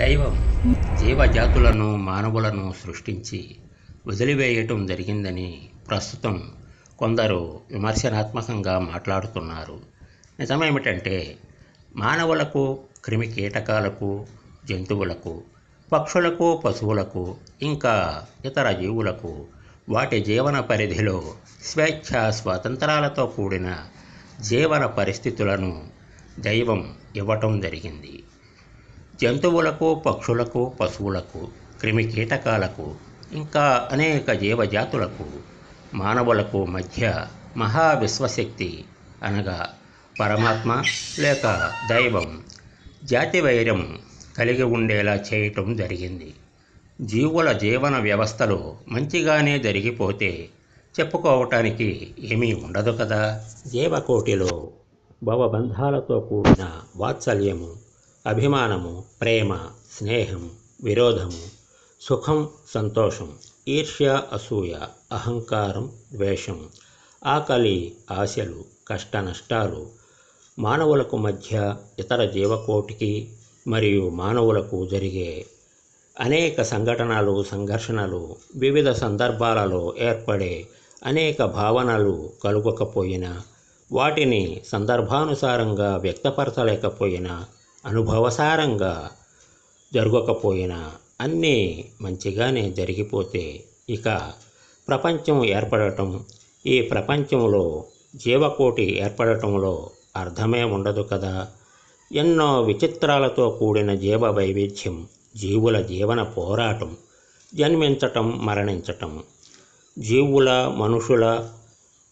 దైవం జీవజాతులను మానవులను సృష్టించి వదిలివేయటం జరిగిందని ప్రస్తుతం కొందరు విమర్శనాత్మకంగా మాట్లాడుతున్నారు. నిజమేమిటంటే మానవులకు క్రిమి కీటకాలకు జంతువులకు పక్షులకు పశువులకు ఇంకా ఇతర జీవులకు వాటి జీవన పరిధిలో స్వేచ్ఛ స్వాతంత్రాలతో కూడిన జీవన పరిస్థితులను దైవం ఇవ్వటం జరిగింది. జంతువులకు పక్షులకు పశువులకు క్రిమి కీటకాలకు ఇంకా అనేక జీవజాతులకు మానవులకు మధ్య మహా విశ్వశక్తి అనగా పరమాత్మ లేక దైవం జాతి వైరం కలిగి ఉండేలా చేయటం జరిగింది. జీవుల జీవన వ్యవస్థలు మంచిగానే జరిగిపోతే చెప్పుకోవటానికి ఏమీ ఉండదు కదా? జీవకోటిలో భవబంధాలతో కూడిన వాత్సల్యము అభిమానము ప్రేమ స్నేహం విరోధము సుఖం సంతోషం ఈర్ష్య అసూయ అహంకారం ద్వేషం ఆకలి ఆశలు కష్ట నష్టాలు మానవులకు మధ్య ఇతర జీవకోటికి మరియు మానవులకు జరిగే అనేక సంఘటనలు సంఘర్షణలు వివిధ సందర్భాలలో ఏర్పడే అనేక భావనలు కలుగకపోయినా వాటిని సందర్భానుసారంగా వ్యక్తపరచలేకపోయినా అనుభవసారంగా జరగకపోయినా అన్నీ మంచిగానే జరిగిపోతే ఇక ప్రపంచం ఏర్పడటం ఈ ప్రపంచంలో జీవకోటి ఏర్పడటంలో అర్థమే ఉండదు కదా. ఎన్నో విచిత్రాలతో కూడిన జీవ వైవిధ్యం జీవుల జీవన పోరాటం జన్మించటం మరణించటం. జీవుల మనుషుల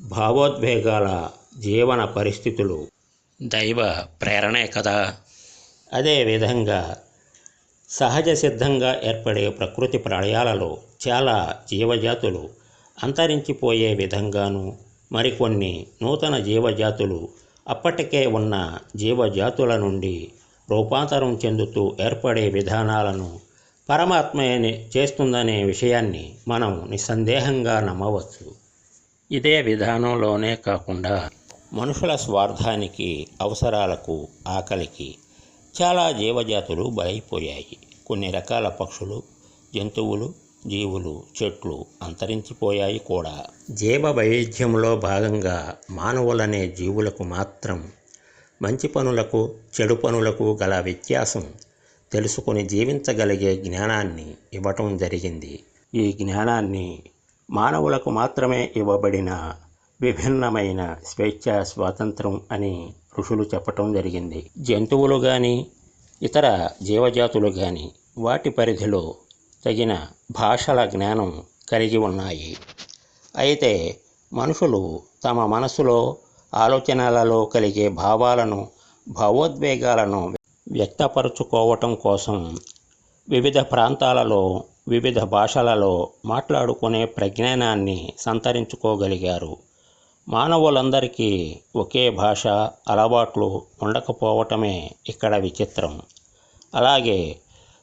భావోద్వేగాల జీవన పరిస్థితులు. దైవ ప్రేరణే కదా. అదేవిధంగా సహజ సిద్ధంగా ఏర్పడే ప్రకృతి ప్రళయాలలో చాలా జీవజాతులు అంతరించిపోయే విధంగాను మరికొన్ని నూతన జీవజాతులు అప్పటికే ఉన్న జీవజాతుల నుండి రూపాంతరం చెందుతూ ఏర్పడే విధానాలను పరమాత్మయని చేస్తుందనే విషయాన్ని మనం నిస్సందేహంగా నమ్మవచ్చు. ఇదే విధానంలోనే కాకుండా మనుషుల స్వార్థానికి అవసరాలకు ఆకలికి చాలా జీవజాతులు బలైపోయాయి. కొన్ని రకాల పక్షులు జంతువులు జీవులు చెట్లు అంతరించిపోయాయి కూడా. జీవ వైవిధ్యంలో భాగంగా మానవులనే జీవులకు మాత్రం మంచి పనులకు చెడు పనులకు గల వ్యత్యాసం తెలుసుకుని జీవించగలిగే జ్ఞానాన్ని ఇవ్వటం జరిగింది. ఈ జ్ఞానాన్ని మానవులకు మాత్రమే ఇవ్వబడిన విభిన్నమైన స్వేచ్ఛ స్వాతంత్రం అని ఋషులు చెప్పటం జరిగింది. జంతువులు కానీ ఇతర జీవజాతులు కానీ వాటి పరిధిలో తగిన భాషల జ్ఞానం కలిగి ఉన్నాయి. అయితే మనుషులు తమ మనసులో ఆలోచనలలో కలిగే భావాలను భావోద్వేగాలను వ్యక్తపరచుకోవటం కోసం వివిధ ప్రాంతాలలో వివిధ భాషలలో మాట్లాడుకునే ప్రజ్ఞానాన్ని సంతరించుకోగలిగారు. మానవులందరికీ ఒకే భాష అలవాట్లు ఉండకపోవటమే ఇక్కడ విచిత్రం. అలాగే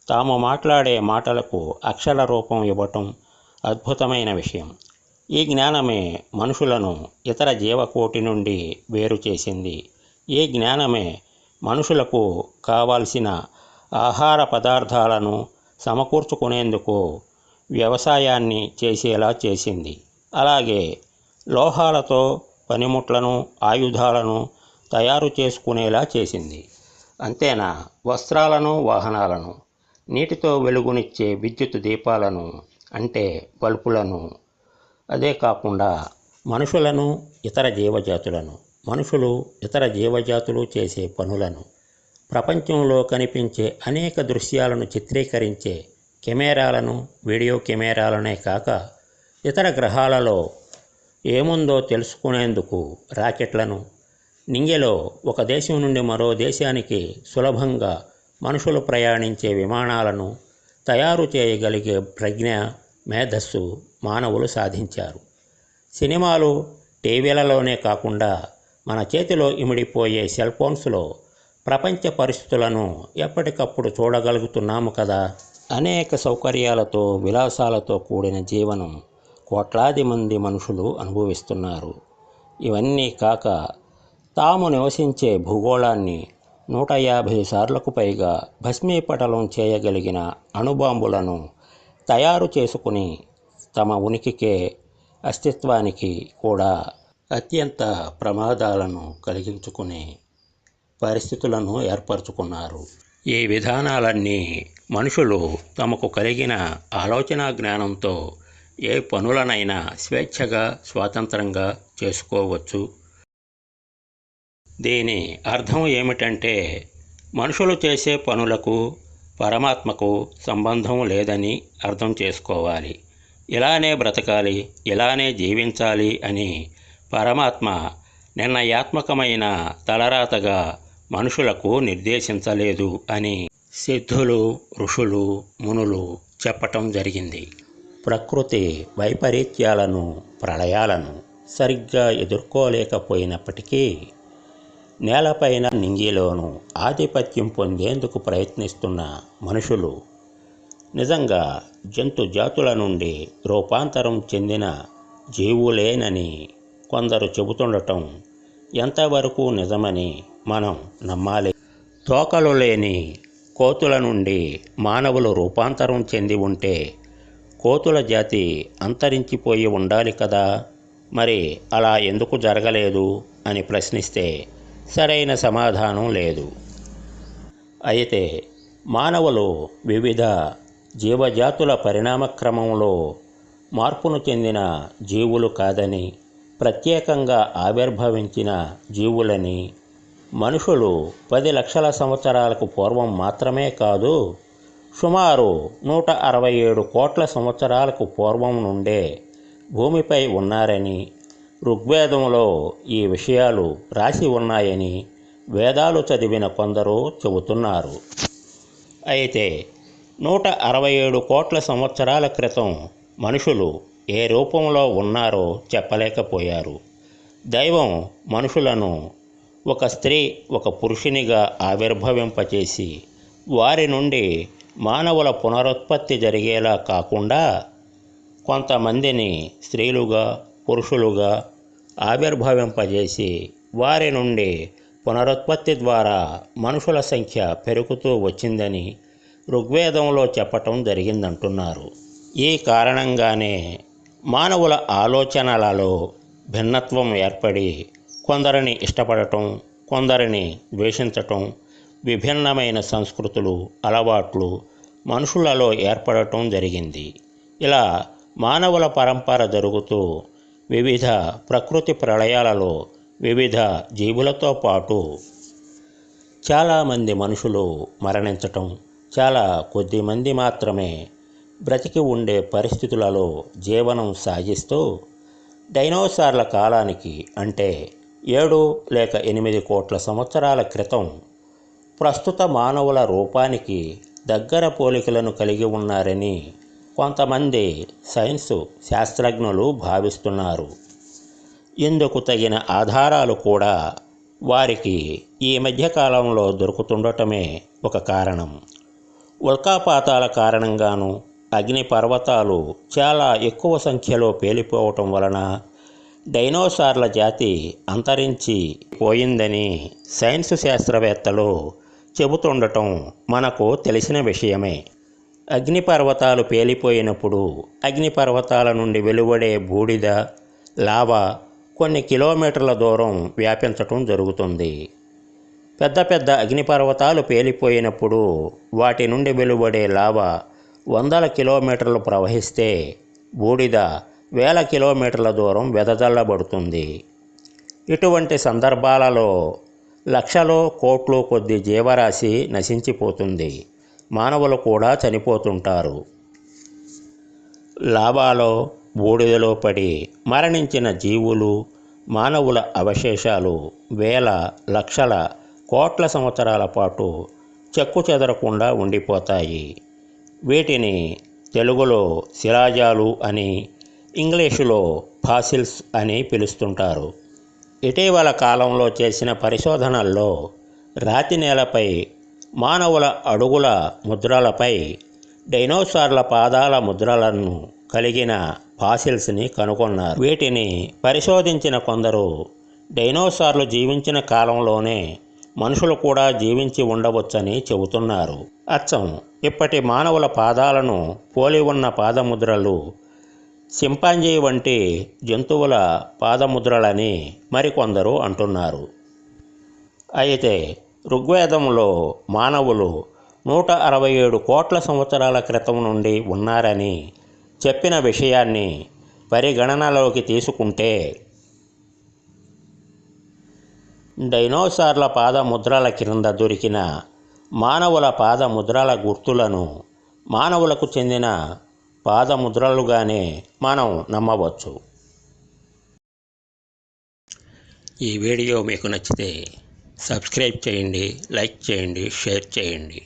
తాము మాట్లాడే మాటలకు అక్షర రూపం ఇవ్వటం అద్భుతమైన విషయం. ఈ జ్ఞానమే మనుషులను ఇతర జీవకోటి నుండి వేరు చేసింది. ఈ జ్ఞానమే మనుషులకు కావాల్సిన ఆహార పదార్థాలను సమకూర్చుకునేందుకు వ్యవసాయాన్ని చేసేలా చేసింది. అలాగే లోహాలతో పనిముట్లను ఆయుధాలను తయారు చేసుకునేలా చేసింది. అంతేనా? వస్త్రాలను వాహనాలను నీటితో వెలుగునిచ్చే విద్యుత్ దీపాలను అంటే బల్బులను. అదే కాకుండా మనుషులను ఇతర జీవజాతులను. మనుషులు ఇతర జీవజాతులు చేసే పనులను. ప్రపంచంలో కనిపించే అనేక దృశ్యాలను చిత్రీకరించే కెమెరాలను వీడియో కెమెరాలనే కాక ఇతర గ్రహాలలో ఏముందో తెలుసుకునేందుకు రాకెట్లను. నింగిలో ఒక దేశం నుండి మరో దేశానికి సులభంగా మనుషులు ప్రయాణించే విమానాలను తయారు చేయగలిగే ప్రజ్ఞ మేధస్సు మానవులు సాధించారు. సినిమాలు టీవీలలోనే కాకుండా మన చేతిలో ఇమిడిపోయే సెల్ ఫోన్స్లో ప్రపంచ పరిస్థితులను ఎప్పటికప్పుడు చూడగలుగుతున్నాము కదా. అనేక సౌకర్యాలతో విలాసాలతో కూడిన జీవనం కోట్లాది మంది మనుషులు అనుభవిస్తున్నారు. ఇవన్నీ కాక తాము నివసించే భూగోళాన్ని నూట యాభై సార్లకు పైగా భస్మీపటలం చేయగలిగిన అణుబాంబులను తయారు చేసుకుని తమ ఉనికికే అస్తిత్వానికి కూడా అత్యంత ప్రమాదాలను కలిగించుకునే పరిస్థితులను ఏర్పరచుకున్నారు. ఈ విధానాలన్నీ మనుషులు తమకు కలిగిన ఆలోచన జ్ఞానంతో ఏ పనులనైనా స్వేచ్ఛగా స్వాతంత్రంగా చేసుకోవచ్చు. దీని అర్థం ఏమిటంటే మనుషులు చేసే పనులకు పరమాత్మకు సంబంధం లేదని అర్థం చేసుకోవాలి. ఇలానే బ్రతకాలి ఇలానే జీవించాలి అని పరమాత్మ నిర్ణయాత్మకమైన తలరాతగా మనుషులకు నిర్దేశించలేదు అని సిద్ధులు ఋషులు మునులు చెప్పటం జరిగింది. ప్రకృతి వైపరీత్యాలను ప్రళయాలను సరిగ్గా ఎదుర్కోలేకపోయినప్పటికీ నేలపైన నింగిలోనూ ఆధిపత్యం పొందేందుకు ప్రయత్నిస్తున్న మనుషులు నిజంగా జంతు జాతుల నుండి రూపాంతరం చెందిన జీవులేనని కొందరు చెబుతుండటం ఎంతవరకు నిజమని మనం నమ్మాలి? తోకలు లేని కోతుల నుండి మానవులు రూపాంతరం చెంది ఉంటే కోతుల జాతి అంతరించిపోయి ఉండాలి కదా? మరి అలా ఎందుకు జరగలేదు? అని ప్రశ్నిస్తే సరైన సమాధానం లేదు. అయితే మానవులు వివిధ జీవజాతుల పరిణామక్రమంలో మార్పును చెందిన జీవులు కాదని ప్రత్యేకంగా ఆవిర్భవించిన జీవులని మనుషులు పది లక్షల సంవత్సరాలకు పూర్వం మాత్రమే కాదు సుమారు నూట అరవై ఏడు కోట్ల సంవత్సరాలకు పూర్వం నుండే భూమిపై ఉన్నారని ఋగ్వేదంలో ఈ విషయాలు రాసి ఉన్నాయని వేదాలు చదివిన కొందరు చెబుతున్నారు. అయితే నూట అరవై ఏడు కోట్ల సంవత్సరాల క్రితం మనుషులు ఏ రూపంలో ఉన్నారో చెప్పలేకపోయారు. దైవం మనుషులను ఒక స్త్రీ ఒక పురుషునిగా ఆవిర్భవింపచేసి వారి నుండి మానవుల పునరుత్పత్తి జరిగేలా కాకుండా కొంతమందిని స్త్రీలుగా పురుషులుగా ఆవిర్భవింపజేసి వారి నుండి పునరుత్పత్తి ద్వారా మనుషుల సంఖ్య పెరుగుతూ వచ్చిందని ఋగ్వేదంలో చెప్పటం జరిగిందంటున్నారు. ఈ కారణంగానే మానవుల ఆలోచనలలో భిన్నత్వం ఏర్పడి కొందరిని ఇష్టపడటం కొందరిని ద్వేషించటం విభిన్నమైన సంస్కృతులు అలవాట్లు మనుషులలో ఏర్పడటం జరిగింది. ఇలా మానవుల పరంపర జరుగుతూ వివిధ ప్రకృతి ప్రళయాలలో వివిధ జీవులతో పాటు చాలామంది మనుషులు మరణించటం చాలా కొద్ది మంది మాత్రమే బ్రతికి ఉండే పరిస్థితులలో జీవనం సాగిస్తూ డైనోసార్ల కాలానికి అంటే ఏడు లేక ఎనిమిది కోట్ల సంవత్సరాల క్రితం ప్రస్తుత మానవుల రూపానికి దగ్గర పోలికలను కలిగి ఉన్నారని కొంతమంది సైన్స్ శాస్త్రజ్ఞులు భావిస్తున్నారు. ఇందుకు తగిన ఆధారాలు కూడా వారికి ఈ మధ్యకాలంలో దొరుకుతుండటమే ఒక కారణం. ఉల్కాపాతాల కారణంగాను అగ్ని పర్వతాలు చాలా ఎక్కువ సంఖ్యలో పేలిపోవటం వలన డైనోసార్ల జాతి అంతరించి పోయిందని సైన్స్ శాస్త్రవేత్తలు చెబుతుండటం మనకు తెలిసిన విషయమే. అగ్నిపర్వతాలు పేలిపోయినప్పుడు అగ్నిపర్వతాల నుండి వెలువడే బూడిద లావా కొన్ని కిలోమీటర్ల దూరం వ్యాపించటం జరుగుతుంది. పెద్ద పెద్ద అగ్నిపర్వతాలు పేలిపోయినప్పుడు వాటి నుండి వెలువడే లావా వందల కిలోమీటర్లు ప్రవహిస్తే బూడిద వేల కిలోమీటర్ల దూరం వెదజల్లబడుతుంది. ఇటువంటి సందర్భాలలో లక్షలో కోట్లు కొద్ది జీవరాశి నశించిపోతుంది. మానవులు కూడా చనిపోతుంటారు. లాభాలో బూడిదలో పడి మరణించిన జీవులు మానవుల అవశేషాలు వేల లక్షల కోట్ల సంవత్సరాల పాటు చెక్కు చెదరకుండా ఉండిపోతాయి. వీటిని తెలుగులో శిలాజాలు అని ఇంగ్లీషులో ఫాసిల్స్ అని పిలుస్తుంటారు. ఇటీవల కాలంలో చేసిన పరిశోధనల్లో రాతి నేలపై మానవుల అడుగుల ముద్రలపై డైనోసార్ల పాదాల ముద్రలను కలిగిన ఫాసిల్స్ని కనుగొన్నారు. వీటిని పరిశోధించిన కొందరు డైనోసార్లు జీవించిన కాలంలోనే మనుషులు కూడా జీవించి ఉండవచ్చని చెబుతున్నారు. అచ్చం ఇప్పటి మానవుల పాదాలను పోలి ఉన్న పాదముద్రలు సింపాంజీ వంటి జంతువుల పాదముద్రలని మరికొందరు అంటున్నారు. అయితే ఋగ్వేదంలో మానవులు నూట అరవై ఏడు కోట్ల సంవత్సరాల క్రితం నుండి ఉన్నారని చెప్పిన విషయాన్ని పరిగణనలోకి తీసుకుంటే డైనోసార్ల పాదముద్రల క్రింద దొరికిన మానవుల పాదముద్రల గుర్తులను మానవులకు చెందిన పాదముద్రలుగానే మనం నమ్మవచ్చు. ఈ వీడియో మీకు నచ్చితే సబ్స్క్రైబ్ చేయండి లైక్ చేయండి షేర్ చేయండి.